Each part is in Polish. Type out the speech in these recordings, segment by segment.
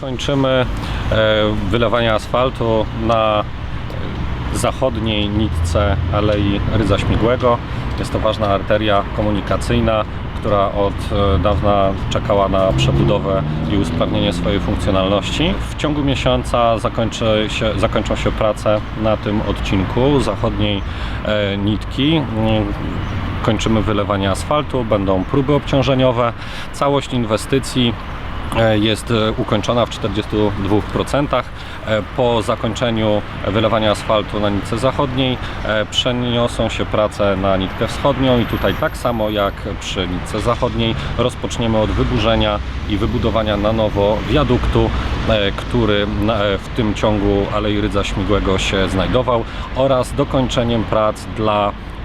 Kończymy e, wylewanie asfaltu na zachodniej nitce Alei Rydza Śmigłego. Jest to ważna arteria komunikacyjna, która od e, dawna czekała na przebudowę i usprawnienie swojej funkcjonalności. W ciągu miesiąca zakończy się, zakończą się prace na tym odcinku zachodniej e, nitki. Kończymy wylewanie asfaltu, będą próby obciążeniowe. Całość inwestycji jest e, ukończona w 42%. E, Po zakończeniu wylewania asfaltu na nitce zachodniej e, przeniosą się prace na nitkę wschodnią i tutaj tak samo jak przy nitce zachodniej rozpoczniemy od wyburzenia i wybudowania na nowo wiaduktu, e, który e, w tym ciągu Alei Rydza Śmigłego się znajdował oraz dokończeniem prac dla e,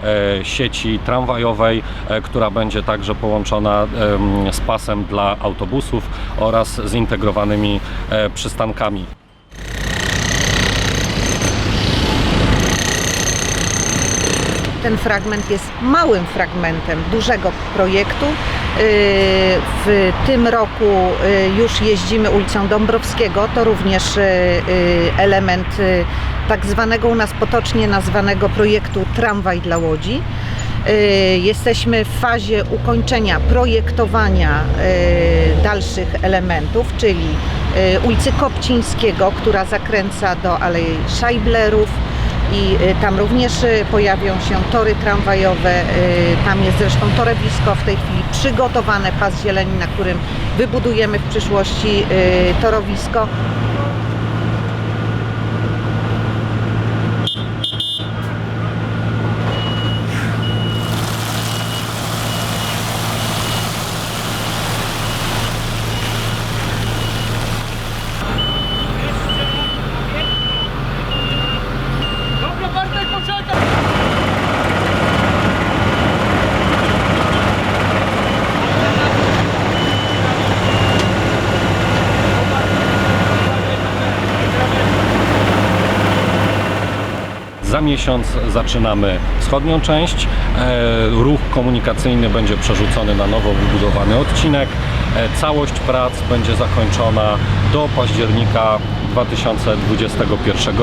sieci tramwajowej, e, która będzie także połączona z pasem dla autobusów oraz zintegrowanymi e, przystankami. Ten fragment jest małym fragmentem dużego projektu. Yy, W tym roku yy, już jeździmy ulicą Dąbrowskiego. To również yy, element tak zwanego u nas potocznie nazwanego projektu Tramwaj dla Łodzi. Jesteśmy w fazie ukończenia projektowania dalszych elementów, czyli ulicy Kopcińskiego, która zakręca do Alei Szajblerów, i y, tam również y, pojawią się tory tramwajowe. y, Tam jest zresztą torewisko w tej chwili przygotowane, pas zieleni, na którym wybudujemy w przyszłości torowisko. Miesiąc zaczynamy wschodnią część. E, Ruch komunikacyjny będzie przerzucony na nowo wybudowany odcinek. E, Całość prac będzie zakończona do października 2021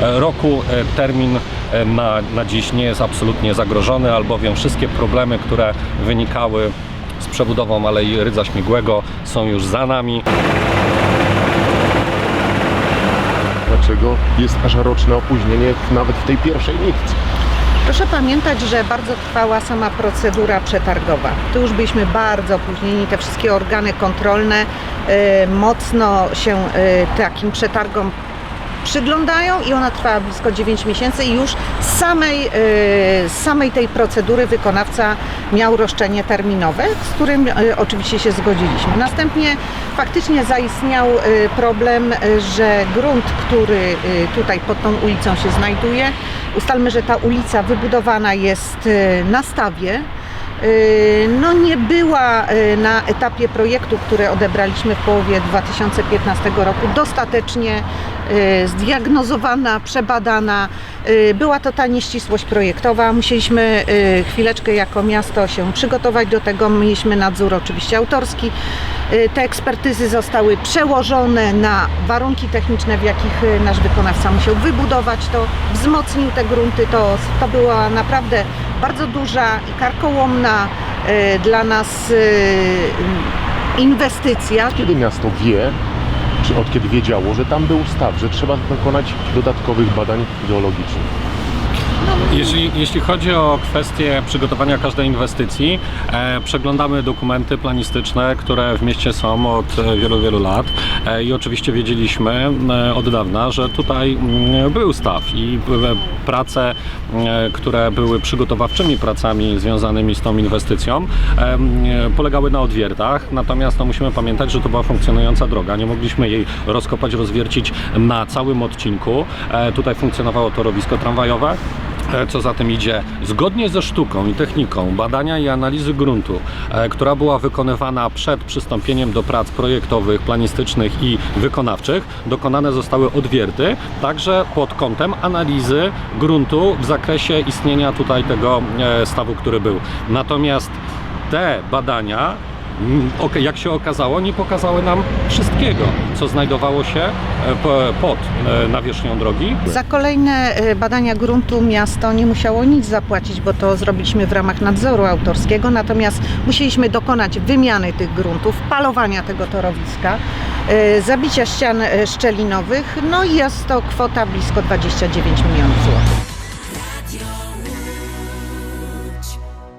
roku. E, Termin na, na dziś nie jest absolutnie zagrożony, albowiem wszystkie problemy, które wynikały z przebudową Alei Rydza Śmigłego są już za nami. Dlaczego jest aż roczne opóźnienie nawet w tej pierwszej nitce? Proszę pamiętać, że bardzo trwała sama procedura przetargowa. Tu już byliśmy bardzo opóźnieni, te wszystkie organy kontrolne y, mocno się y, takim przetargom przyglądają i ona trwała blisko 9 miesięcy i już z samej, y, z samej tej procedury wykonawca miał roszczenie terminowe, z którym y, oczywiście się zgodziliśmy. Następnie faktycznie zaistniał y, problem, y, że grunt, który tutaj pod tą ulicą się znajduje, ustalmy, że ta ulica wybudowana jest na stawie, no nie była y, na etapie projektu, który odebraliśmy w połowie 2015 roku, dostatecznie y, zdiagnozowana, przebadana. Była to ta nieścisłość projektowa. Musieliśmy chwileczkę jako miasto się przygotować do tego. Mieliśmy nadzór oczywiście autorski. Te ekspertyzy zostały przełożone na warunki techniczne, w jakich nasz wykonawca musiał wybudować to, wzmocnił te grunty. To, to była naprawdę bardzo duża i karkołomna y, dla nas y, inwestycja. Kiedy miasto wie, czy od kiedy wiedziało, że tam był staw, że trzeba dokonać dodatkowych badań geologicznych? Jeśli, jeśli chodzi o kwestię przygotowania każdej inwestycji, e, przeglądamy dokumenty planistyczne, które w mieście są od e, wielu, wielu lat. E, i oczywiście wiedzieliśmy e, od dawna, że tutaj mm, był staw i e, prace, e, które były przygotowawczymi pracami związanymi z tą inwestycją, e, m, e, polegały na odwiertach, natomiast no, musimy pamiętać, że to była funkcjonująca droga, nie mogliśmy jej rozkopać, rozwiercić na całym odcinku. E, Tutaj funkcjonowało torowisko tramwajowe, Co za tym idzie, zgodnie ze sztuką i techniką badania i analizy gruntu, e, która była wykonywana przed przystąpieniem do prac projektowych, planistycznych i wykonawczych, dokonane zostały odwierty, także pod kątem analizy gruntu w zakresie istnienia tutaj tego e, stawu, który był. Natomiast te badania jak się okazało, nie pokazały nam wszystkiego, co znajdowało się e, po- pod e, nawierzchnią drogi. Za kolejne e, badania gruntu miasto nie musiało nic zapłacić, bo to zrobiliśmy w ramach nadzoru autorskiego, natomiast musieliśmy dokonać wymiany tych gruntów, palowania tego torowiska, zabicia ścian szczelinowych, no i jest to kwota blisko 29 milionów złotych.